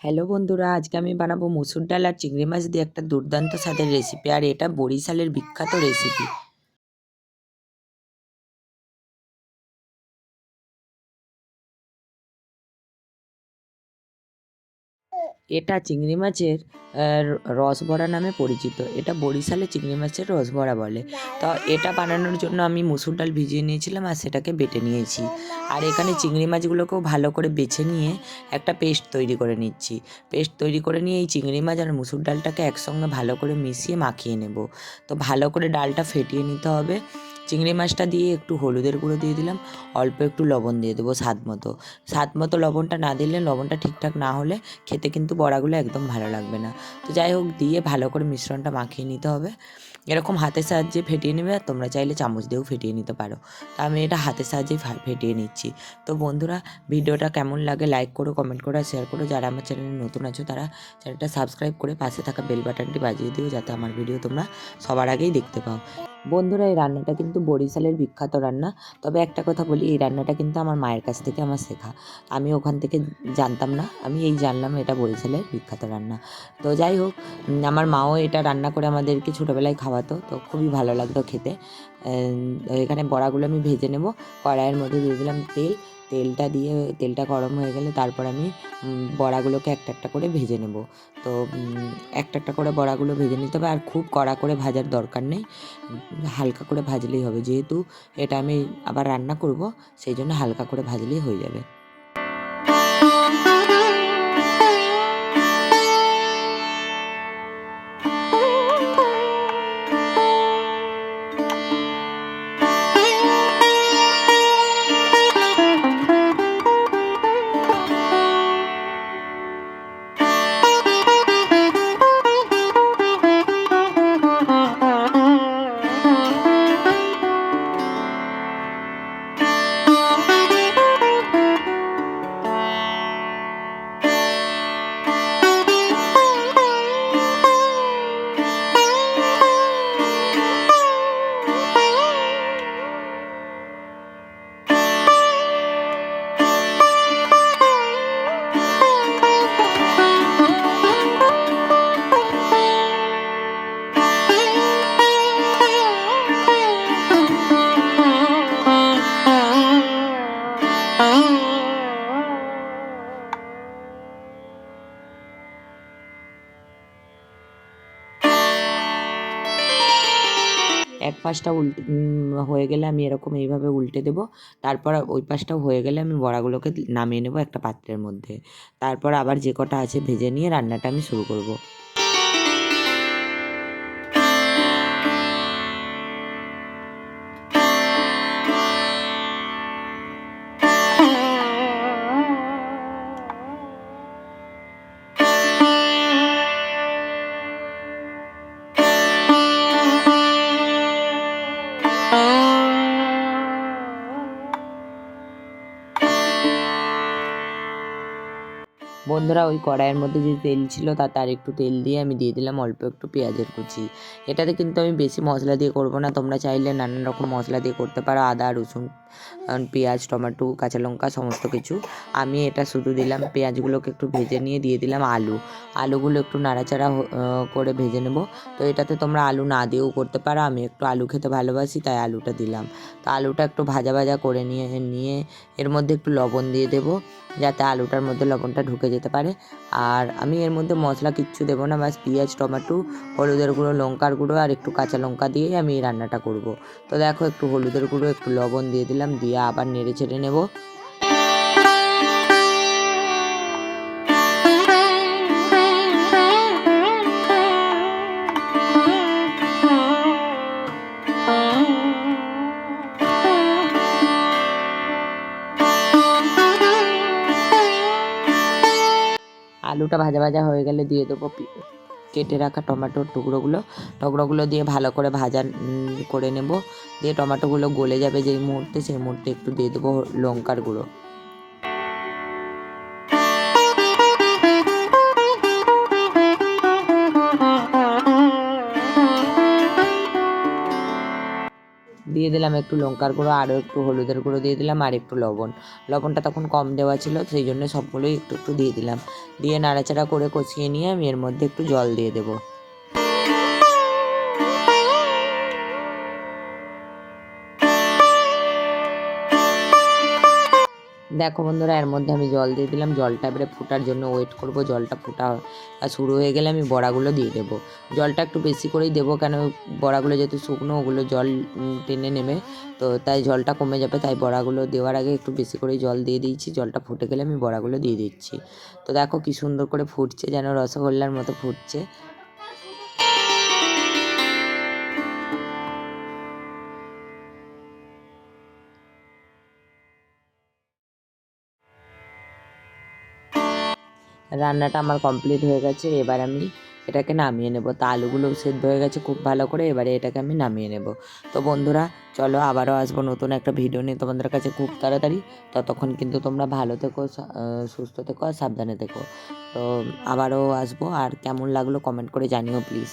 Hello বন্ধুরা, আজকে আমি বানাবো মুসুর ডাল আর চিংড়ি মাছ দিয়ে একটা দুর্দান্ত স্বাদের রেসিপি আর এটা বরিশালের বিখ্যাত রেসিপি এটা চিংড়ি মাছের রসবড়া নামে পরিচিত। এটা বরিশালে চিংড়ি মাছের রসবড়া বলে। তো এটা বানানোর জন্য আমি মুসুর ডাল ভিজিয়ে নিয়েছিলাম আর সেটাকে বেটে নিয়েছি। আর এখানে চিংড়ি মাছগুলোকেও ভালো করে বেছে নিয়ে একটা পেস্ট তৈরি করে নিচ্ছি। পেস্ট তৈরি করে নিয়ে এই চিংড়ি মাছ আর মুসুর ডালটাকে একসঙ্গে ভালো করে মিশিয়ে মাখিয়ে নেব। তো ভালো করে ডালটা ফেটিয়ে নিতে হবে। চিংড়ি মাছটা দিয়ে একটু হলুদের গুঁড়ো দিয়ে দিলাম, অল্প একটু লবণ দিয়ে দেবো স্বাদ মতো। স্বাদ মতো লবণটা না দিলে লবণটা ঠিকঠাক না হলে খেতে কিন্তু বড়াগুলো একদম ভালো লাগবে না। তো যাই হোক, দিয়ে ভালো করে মিশ্রণটা মাখিয়ে নিতে হবে। এরকম হাতের সাহায্যে ফেটিয়ে নেবে আর তোমরা চাইলে চামচ দিয়েও ফেটিয়ে নিতে পারো। তো আমি এটা হাতের সাহায্যেই ফা- ফেটিয়ে নিচ্ছি। তো বন্ধুরা, ভিডিওটা কেমন লাগে লাইক করো, কমেন্ট করো শেয়ার করো। যারা আমার চ্যানেলে নতুন আছো তারা চ্যানেলটা সাবস্ক্রাইব করে পাশে থাকা বেল বাটনটি বাজিয়ে দিও যাতে আমার ভিডিও তোমরা সবার আগেই দেখতে পাও। বন্ধুরা, এই রান্নাটা কিন্তু বরিশালের বিখ্যাত রান্না। তবে একটা কথা বলি, এই রান্নাটা কিন্তু আমার মায়ের কাছ থেকে আমার শেখা। আমি ওখান থেকে জানতাম না, আমি এই জানলাম এটা বরিশালের বিখ্যাত রান্না। তো যাই হোক আমার মাও এটা রান্না করে আমাদেরকে ছোটোবেলায় খাওয়াতো, তো খুবই ভালো লাগতো খেতে। এখানে বড়াগুলো আমি ভেজে নেব, কড়াইয়ের মধ্যে দিয়ে দিলাম তেল তেলটা দিয়ে, তেলটা গরম হয়ে গেলে তারপর আমি বড়াগুলোকে একটা একটা করে ভেজে নেব। তো একটা একটা করে বড়াগুলো ভেজে নিতে হবে আর খুব কড়া করে ভাজার দরকার নেই। হালকা করে ভাজলেই হবে। যেহেতু এটা আমি আবার রান্না করব, সেই জন্য হালকা করে ভাজলেই হয়ে যাবে। এক পাশটা উল্টে হয়ে গেলে আমি এরকম এইভাবে উল্টে দেব। তারপর ওই পাশটাও হয়ে গেলে আমি বড়াগুলোকে নামিয়ে নেব একটা পাত্রের মধ্যে। তারপর আবার যে কটা আছে ভেজে নিয়ে রান্নাটা আমি শুরু করব। বন্ধুরা, ওই কড়াইয়ের মধ্যে যে তেল ছিল তাতে আর একটু তেল দিয়ে আমি দিয়ে দিলাম অল্প একটু পেঁয়াজের কুচি। এটাতে কিন্তু আমি বেশি মশলা দিয়ে করব না। তোমরা চাইলে নানান রকম মশলা দিয়ে করতে পারো। আদা, রসুন পেঁয়াজ, টমেটো, কাঁচা লঙ্কা, সমস্ত কিছু। আমি এটা শুধু দিলাম, পেঁয়াজগুলোকে একটু ভেজে নিয়ে দিয়ে দিলাম আলু। আলুগুলো একটু নাড়াচাড়া করে ভেজে নেব। তো এটাতে তোমরা আলু না দিয়েও করতে পারো। আমি একটু আলু খেতে ভালোবাসি, তাই আলুটা দিলাম। তো আলুটা একটু ভাজা ভাজা করে নিয়ে নিয়ে এর মধ্যে একটু লবণ দিয়ে দেবো। যাতে আলুটার মধ্যে লবণটা ঢুকে যেতে পারে। আর আমি এর মধ্যে মশলা কিচ্ছু দেবো না বাস পেঁয়াজ, টমেটো, হলুদের গুঁড়ো, লঙ্কার গুঁড়ো আর একটু কাঁচা লঙ্কা দিয়েই আমি এই রান্নাটা করব। তো দেখো একটু হলুদের গুঁড়ো, একটু লবণ দিয়ে দিলাম, দিয়ে আবার নেড়ে ছেড়ে নেব। আলুটা ভাজা ভাজা হয়ে গেলে দিয়ে দেবো কেটে রাখা টমেটোর টুকরোগুলো। টুকরোগুলো দিয়ে ভালো করে ভাজা করে নেব। দিয়ে টমেটোগুলো গলে যাবে যেই মুহূর্তে, সেই মুহূর্তে একটু দিয়ে দেবো লঙ্কার গুঁড়ো। দিয়ে দিলাম একটু লঙ্কার গুঁড়ো, আরও একটু হলুদের গুঁড়ো দিয়ে দিলাম আর একটু লবণ। লবণটা তখন কম দেওয়া ছিল, সেই জন্য সবগুলোই একটু একটু দিয়ে দিলাম। দিয়ে নাড়াচাড়া করে কষিয়ে নিয়ে আমি এর মধ্যে একটু জল দিয়ে দেবো। দেখো বন্ধুরা, এর মধ্যে আমি জল দিয়ে দিলাম। জলটা এবারে ফোটার জন্য ওয়েট করব। জলটা ফোটা শুরু হয়ে গেলে আমি বড়াগুলো দিয়ে দেবো। জলটা একটু বেশি করেই দেবো, কেন বড়াগুলো যেহেতু শুকনো, ওগুলো জল টেনে নেবে। তো তাই জলটা কমে যাবে, তাই বড়াগুলো দেওয়ার আগে একটু বেশি করেই জল দিয়ে দিয়েছি। জলটা ফুটে গেলে আমি বড়াগুলো দিয়ে দিচ্ছি। তো দেখো কি সুন্দর করে ফুটছে, যেন রসগোল্লার মতো ফুটছে। রান্নাটা আমার কমপ্লিট হয়ে গেছে, এবার আমি এটাকে নামিয়ে নেব। তা আলুগুলো সেদ্ধ হয়ে গেছে খুব ভালো করে, এবারে এটাকে আমি নামিয়ে নেব। তো বন্ধুরা, চলো আবারও আসব নতুন একটা ভিডিও নিয়ে তোমাদের কাছে খুব তাড়াতাড়ি। ততক্ষণ কিন্তু তোমরা ভালো থেকো সুস্থ থেকো আর সাবধানে থেকো। তো আবারও আসব আর কেমন লাগল কমেন্ট করে জানিও প্লিজ